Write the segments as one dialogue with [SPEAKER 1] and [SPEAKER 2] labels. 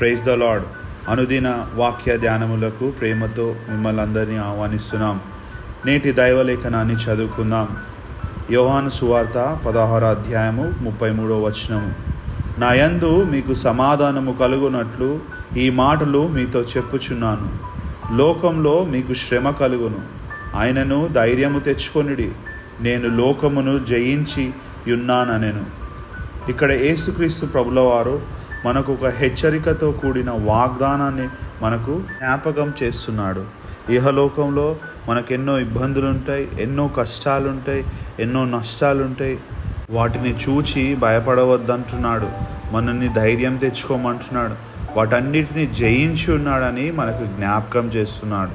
[SPEAKER 1] Praise the lord అనుదిన వాక్య ధ్యానములకు ప్రేమతో మిమ్మల్ని అందరినీ ఆహ్వానిస్తున్నాం. నేటి దైవలేఖనాన్ని చదువుకుందాం. యోహాను సువార్త పదహార అధ్యాయము ముప్పై మూడో వచనము. నా యందు మీకు సమాధానము కలుగునట్లు ఈ మాటలు మీతో చెప్పుచున్నాను. లోకంలో మీకు శ్రమ కలుగును. ఆయనను ధైర్యము తెచ్చుకొనిడి నేను లోకమును జయించి ఉన్నాననెను. ఇక్కడ యేసుక్రీస్తు ప్రభుల వారు మనకు ఒక హెచ్చరికతో కూడిన వాగ్దానాన్ని మనకు జ్ఞాపకం చేస్తున్నాడు. ఇహలోకంలో మనకు ఎన్నో ఇబ్బందులు ఉంటాయి ఎన్నో కష్టాలు ఉంటాయి ఎన్నో నష్టాలు ఉంటాయి వాటిని చూచి భయపడవద్దంటున్నాడు. మనల్ని ధైర్యం తెచ్చుకోమంటున్నాడు. వాటన్నిటిని జయించి ఉన్నాడని మనకు జ్ఞాపకం చేస్తున్నాడు.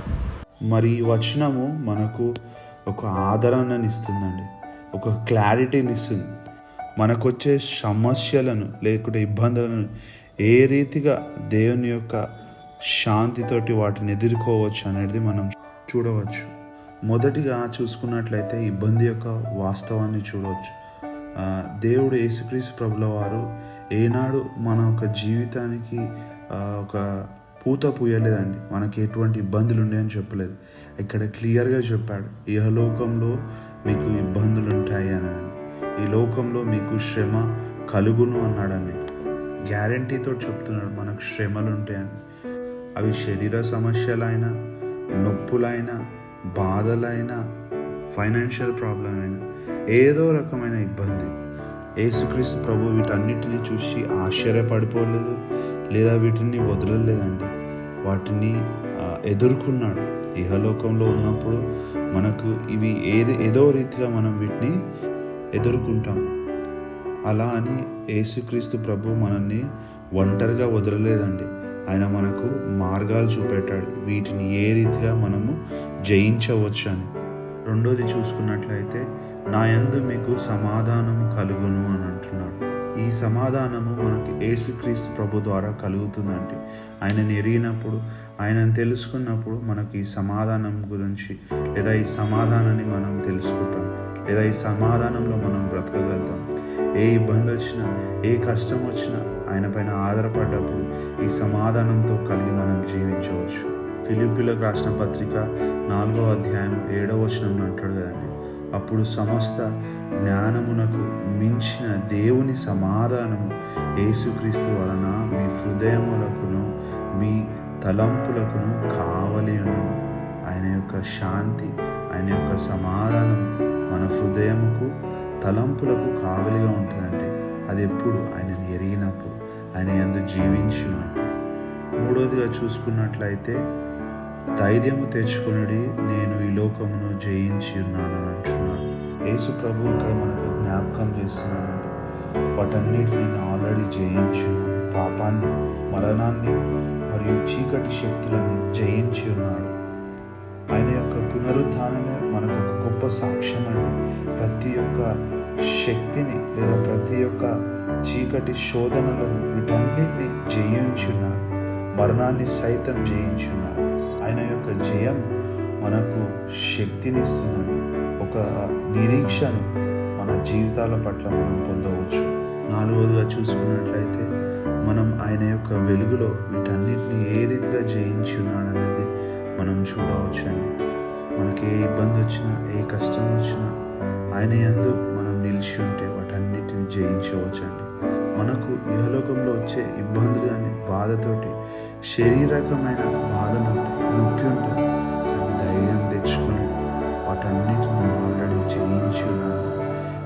[SPEAKER 1] మరి ఈ వచనము మనకు ఒక ఆదరణని ఇస్తుందండి ఒక క్లారిటీని ఇస్తుంది మనకొచ్చే సమస్యలను లేకుంటే ఇబ్బందులను ఏ రీతిగా దేవుని యొక్క శాంతితోటి వాటిని ఎదుర్కోవచ్చు అనేది మనం చూడవచ్చు. మొదటిగా చూసుకున్నట్లయితే ఇబ్బంది యొక్క వాస్తవాన్ని చూడవచ్చు. దేవుడు యేసుక్రీస్తు ప్రభుల వారు ఏనాడు మన యొక్క జీవితానికి ఒక పూత పూయలేదండి. మనకి ఎటువంటి ఇబ్బందులు ఉన్నాయని చెప్పలేదు. ఇక్కడ క్లియర్గా చెప్పాడు. ఇహలోకంలో మీకు ఇబ్బందులు ఉంటాయి అని. ఈ లోకంలో మీకు శ్రమ కలుగును అన్నాడండి. గ్యారంటీతో చెప్తున్నాడు మనకు శ్రమలు ఉంటాయని అవి శరీర సమస్యలైనా నొప్పులైనా బాధలైనా ఫైనాన్షియల్ ప్రాబ్లం అయినా ఏదో రకమైన ఇబ్బంది. యేసుక్రీస్తు ప్రభు వీటన్నిటిని చూసి ఆశ్చర్యపడిపోలేదు లేదా వీటిని వదలలేదండి. వాటిని ఎదుర్కొన్నాడు. ఇహలోకంలో ఉన్నప్పుడు మనకు ఇవి ఏది ఏదో రీతిగా మనం వీటిని ఎదుర్కొంటాం. అలా అని యేసుక్రీస్తు ప్రభు మనల్ని ఒంటరిగా వదలలేదండి. ఆయన మనకు మార్గాలు చూపెట్టాడు. వీటిని ఏ రీతిగా మనము జయించవచ్చు అని రెండోది చూసుకున్నట్లయితే నా యందు మీకు సమాధానము కలుగును అని అంటున్నాడు. ఈ సమాధానము మనకి యేసుక్రీస్తు ప్రభు ద్వారా కలుగుతుందండి. ఆయనని ఎరిగినప్పుడు ఆయనను తెలుసుకున్నప్పుడు మనకి ఈ సమాధానం గురించి లేదా ఈ సమాధానాన్ని మనం తెలుసుకుంటాం. లేదా ఈ సమాధానంలో మనం బ్రతకగలుగుతాం? ఏ ఇబ్బంది వచ్చినా ఏ కష్టం వచ్చినా ఆయన పైన ఆధారపడ్డప్పుడు ఈ సమాధానంతో కలిగి మనం జీవించవచ్చు. ఫిలిపిలకు రాసిన పత్రిక నాలుగో అధ్యాయం ఏడవ వచనంలో అంటాడు కదండి అప్పుడు సమస్త జ్ఞానమునకు మించిన దేవుని సమాధానము యేసుక్రీస్తు వలన మీ హృదయములకును మీ తలంపులకును కావలి ఆయన యొక్క శాంతి ఆయన యొక్క సమాధానం మన హృదయముకు తలంపులకు కావలిగా ఉంటుందంటే అది ఎప్పుడు ఆయనను ఎరిగినప్పుడు ఆయన ఎందు జీవించి ఉన్నప్పుడు మూడోదిగా చూసుకున్నట్లయితే ధైర్యము తెచ్చుకునడి నేను ఈ లోకమును జయించి ఉన్నానని అంటున్నాడు. యేసు ప్రభు ఇక్కడ మనకు జ్ఞాపకం చేస్తున్నాడండి. వాటన్నిటిని నేను ఆల్రెడీ జయించి పాపాన్ని మరణాన్ని మరియు చీకటి శక్తులను జయించి ఉన్నాడు ఆయన యొక్క పునరుద్ధానమే మనకు ఒక గొప్ప సాక్ష్యం అండి ప్రతి ఒక్క శక్తిని లేదా ప్రతి ఒక్క చీకటి శోధనలను వీటన్నిటిని జయించున్నాడు. మరణాన్ని సైతం జయించున్నాడు. ఆయన యొక్క జయం మనకు శక్తిని ఇస్తుందండి. ఒక నిరీక్షను మన జీవితాల పట్ల మనం పొందవచ్చు. నాలుగోదిగా చూసుకున్నట్లయితే మనం ఆయన యొక్క వెలుగులో వీటన్నిటిని ఏ రీతిగా జయించి ఉన్నాడనేది మనం చూడవచ్చు అండి మనకి ఏ ఇబ్బంది వచ్చినా ఏ కష్టం వచ్చినా ఆయన ఎందు మనం నిలిచి ఉంటే వాటన్నిటిని జయించవచ్చండి. మనకు ఇహలోకంలో వచ్చే ఇబ్బందులు కానీ బాధతోటి శరీరకమైన బాధలు ఉంటాయి నొప్పి ఉంటుంది కానీ ధైర్యం తెచ్చుకొని వాటన్నిటిని ఆల్రెడీ జయించి ఉన్నాను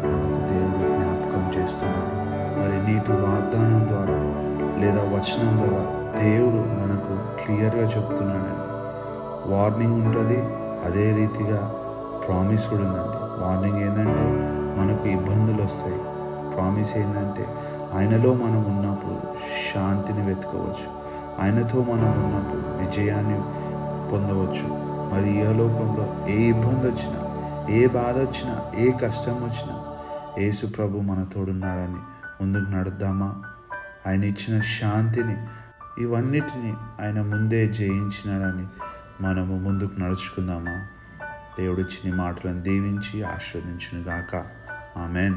[SPEAKER 1] మనకు దేవుడు జ్ఞాపకం చేస్తున్నాడు. మరి నీటి వాగ్దానం ద్వారా లేదా వచనం ద్వారా దేవుడు మనకు క్లియర్గా చెప్తున్నాడండి. వార్నింగ్ ఉంటుంది. అదే రీతిగా ప్రామిస్ కూడా ఉందండి. వార్నింగ్ ఏంటంటే మనకు ఇబ్బందులు వస్తాయి. ప్రామిస్ ఏంటంటే ఆయనలో మనం ఉన్నప్పుడు శాంతిని వెతుకోవచ్చు. ఆయనతో మనం ఉన్నప్పుడు విజయాన్ని పొందవచ్చు. మరి ఈ లోకంలో ఏ ఇబ్బంది వచ్చినా ఏ బాధ వచ్చినా ఏ కష్టం వచ్చినా యేసు ప్రభు మన తోడున్నాడని ముందుకు నడుద్దామా? ఆయన ఇచ్చిన శాంతిని ఇవన్నిటిని ఆయన ముందే జయించినాడని మనము ముందుకు నడుచుకుందామా? దేవుడిచ్చిన ఈ మాటలను దీవించి ఆస్వాదించును ఆమెన్.